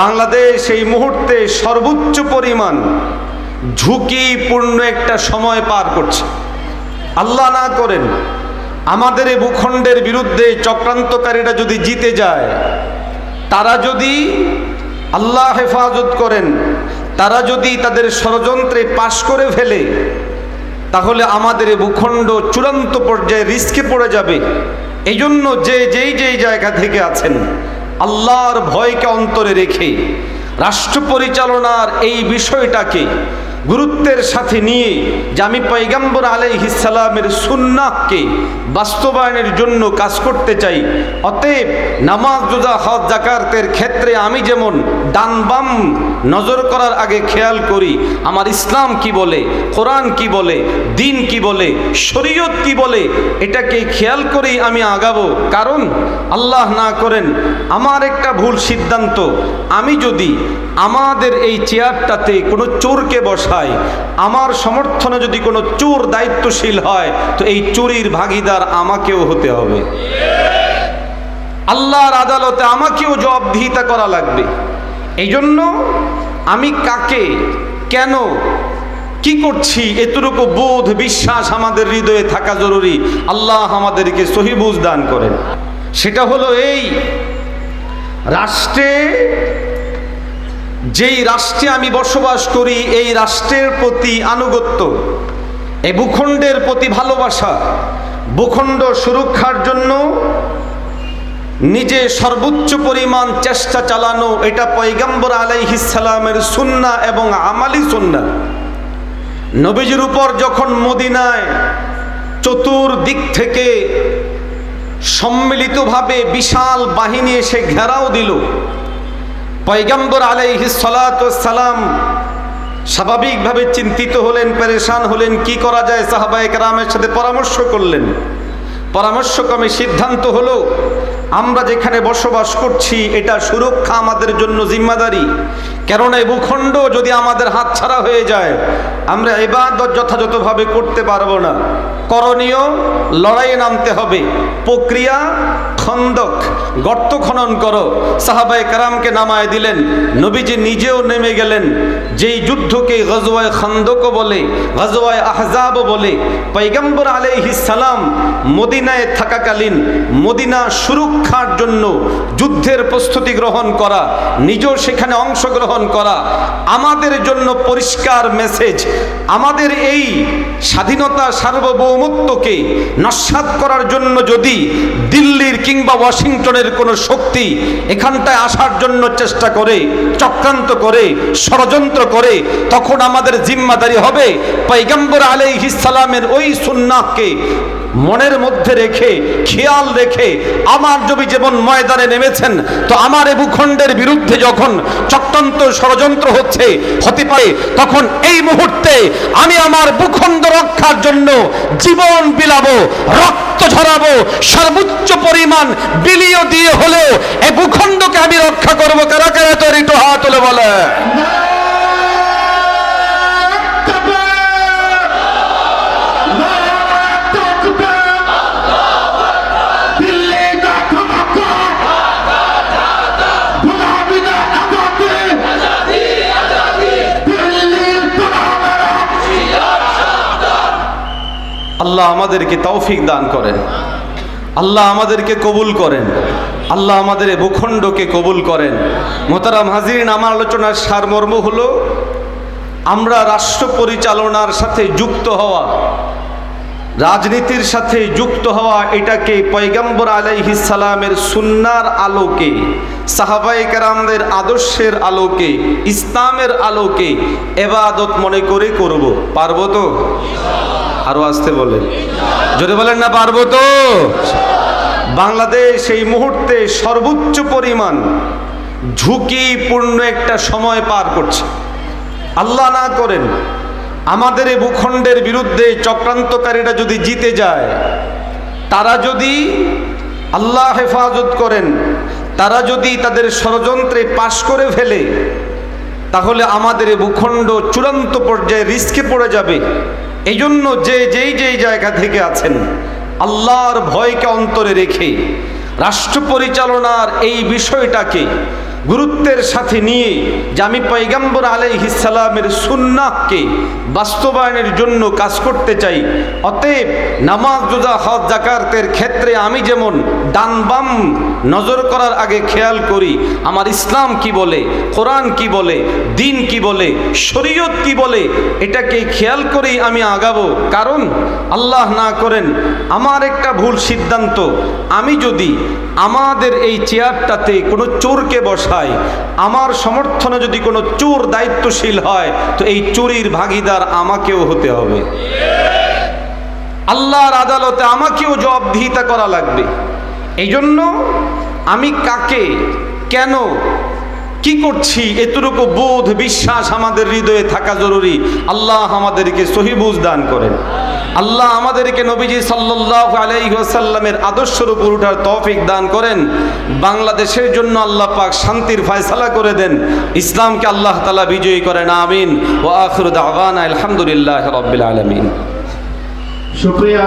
বাংলাদেশ এই মুহূর্তে সর্বোচ্চ পরিমাণ ঝুঁকিপূর্ণ একটা সময় পার করছে। আল্লাহ না করেন, আমাদের এই ভূখণ্ডের বিরুদ্ধে চক্রান্তকারীরা যদি জিতে যায়, তারা যদি আল্লাহ হেফাজত করেন, তারা যদি তাদের ষড়যন্ত্রে পাশ করে ফেলে, তাহলে আমাদের এই ভূখণ্ড চূড়ান্ত পর্যায়ে রিস্কে পড়ে যাবে। এই জন্য যে যেই যেই জায়গা থেকে আছেন আল্লাহর ভয়কে অন্তরে রেখে রাষ্ট্র পরিচালনার এই বিষয়টাকে গুরুত্বের সাথে নিয়ে যে আমি পৈগম্বর আলহিসালামের সুন্নাহকে বাস্তবায়নের জন্য কাজ করতে চাই, অতএব নামাজ জুদা হজ, জাকাতের ক্ষেত্রে আমি যেমন ডান বাম নজর করার আগে খেয়াল করি, আমার ইসলাম কি বলে, কোরআন কি বলে, দিন কি বলে, শরীয়ত কি বলে, এটাকে খেয়াল করেই আমি আগাবো। কারণ আল্লাহ না করেন, আমার একটা ভুল সিদ্ধান্ত, আমি যদি আমাদের এই চেয়ারটাতে কোনো চোরকে বসাই, আমার সমর্থনে যদি কোনো চোর দায়িত্বশীল হয়, তো এই চুরির ভাগিদার আমাকেও হতে হবে। আল্লাহর আদালতে আমাকেও জবাবদিহিতা করা লাগবে। এই জন্য আমি কাকে, কেন, কি করছি, এতটুকু বোধ, বিশ্বাস আমাদের হৃদয়ে থাকা জরুরি। আল্লাহ আমাদেরকে সহিবুজ দান করেন। সেটা হলো এই, রাষ্ট্রে, যেই রাষ্ট্রে আমি বসবাস করি, এই রাষ্ট্রের প্রতি আনুগত্য, এই ভূখণ্ডের প্রতি ভালোবাসা, ভূখণ্ড সুরক্ষার জন্য নিজে সর্বোচ্চ পরিমাণ চেষ্টা চালানো এটা পৈগম্বর আলাইহিসালামের সুন্না এবং আমালি সুন্না। নবীজির উপর যখন মদিনায় চতুর্দিক থেকে সম্মিলিতভাবে বিশাল বাহিনী এসে ঘেরাও দিল, পয়গম্বর আলাইহি সালাম স্বাভাবিকভাবে চিন্তিত হলেন, পেরেশান হলেন, কি করা যায় সাহাবায়ে কেরামের সাথে পরামর্শ করলেন। পরামর্শক্রমে সিদ্ধান্ত হলো আমরা যেখানে বসবাস করছি এটা সুরক্ষা আমাদের জন্য জিম্মাদারি। কেননা এই ভূখণ্ড যদি আমাদের হাত ছাড়া হয়ে যায়, আমরা এবাদত যথাযথভাবে করতে পারব না। করণীয়, লড়াইয়ে নামতে হবে। প্রক্রিয়া, খন্দক, গর্ত খনন করো। সাহাবাই কারামকে নামায় দিলেন। নবীজি নিজেও নেমে গেলেন। যেই যুদ্ধকে গজওয়ায় খন্দকও বলে, গজওয়ায় আহজাবও বলে পৈগম্বর সালাম মদিনায় থাকাকালীন মদিনা সুরক্ষার জন্য যুদ্ধের প্রস্তুতি গ্রহণ করা, নিজেও সেখানে অংশগ্রহণ করা আমাদের জন্য পরিষ্কার মেসেজ। আমাদের এই স্বাধীনতা সার্বভৌমত্বকে নস্বাত করার জন্য যদি দিল্লির কিংবা ওয়াশিংটনের কোনো শক্তি এখানটায় আসার জন্য চেষ্টা করে, চক্রান্ত করে, ষড়যন্ত্র করে, তখন আমাদের জিম্মাদারি হবে। পৈগম্বর আলাইহিস সালামের ওই সুন্নাহকে মনের মধ্যে রেখে, খেয়াল রেখে আমার জমি যেমন ময়দানে নেমেছেন, তো আমার এ ভূখণ্ডের বিরুদ্ধে যখন চক্রান্ত ষড়যন্ত্র হচ্ছে, হতে পারে, তখন এই মুহূর্তে আমি আমার ভূখণ্ড রক্ষার জন্য জীবন বিলাবো, রক্ত ঝরাবো, সর্বোচ্চ পরিমাণ বিলিয় দিয়ে হলেও এই ভূখণ্ডকে আমি রক্ষা করব। কারা কারা তৈরি? তো হাত বলে আল্লাহ আমাদেরকে তৌফিক দান করেন। আল্লাহ আমাদেরকে কবুল করেন। আল্লাহ আমাদের ভূখণ্ডকে কবুল করেন। মোতারাম হাজিরিন, আমার আলোচনার সারমর্ম হলো, আমরা রাষ্ট্র পরিচালনার সাথে যুক্ত হওয়া, রাজনীতির সাথে যুক্ত হওয়া, এটাকে পয়গম্বর সালামের সুন্নার আলোকে সাহাবাই কারামদের আদর্শের আলোকে, ইসলামের আলোকে এবাদত মনে করে করব। পারব তো? আরও আসতে বলেন যদি বলেন না, পারব তো? বাংলাদেশ এই মুহূর্তে সর্বোচ্চ পরিমাণ ঝুঁকিপূর্ণ একটা সময় পার করছে। আল্লাহ না করেন, আমাদের এই ভূখণ্ডের বিরুদ্ধে চক্রান্তকারীরা যদি জিতে যায়, তারা যদি আল্লাহ হেফাজত করেন, তারা যদি তাদের ষড়যন্ত্রে পাশ করে ফেলে, তাহলে আমাদের ভূখণ্ড চূড়ান্ত পর্যায়ে রিস্কে পড়ে যাবে। এই জন্য যে যেই যেই জায়গা থেকে আছেন, আল্লাহর ভয়কে অন্তরে রেখে রাষ্ট্র পরিচালনার এই বিষয়টাকে গুরুত্বের সাথে নিয়ে যে আমি পৈগম্বর আলাইহিসালামের সুন্নাহকে বাস্তবায়নের জন্য কাজ করতে চাই, অতএব নামাজ, রোজা, হজ ক্ষেত্রে আমি যেমন ডান বাম নজর করার আগে খেয়াল করি, আমার ইসলাম কি বলে, কোরআন কি বলে, দিন কি বলে, শরীয়ত কি বলে, এটাকে খেয়াল করেই আমি আগাবো। কারণ আল্লাহ না করেন, আমার একটা ভুল সিদ্ধান্ত, আমি যদি আমাদের এই চেয়ারটাতে কোনো চোরকে বসাই, আমার সমর্থনে যদি কোনো চোর দায়িত্বশীল হয়, তো এই চুরির ভাগিদার আমাকেও হতে হবে। আল্লাহর আদালতে আমাকেও জবাবদিহিতা করা লাগবে। এই জন্য আমি কাকে, কেন, কি করছি, এতটুকু বোধ, বিশ্বাস আমাদের হৃদয়ে থাকা জরুরি। আল্লাহ আমাদেরকে সহিবুজ দান করেন। আল্লাহ আমাদেরকে নবীজি সাল্লাহ আলাইসাল্লামের আদর্শের উপর উঠার তৌফিক দান করেন। বাংলাদেশের জন্য আল্লাহ পাক শান্তির ফয়সালা করে দেন। ইসলামকে আল্লাহ তালা বিজয়ী করেন, আমিন। ও আখরুদ আওয়ান আলহামদুলিল্লাহ রবিল আলমিন। সুপ্রিয়া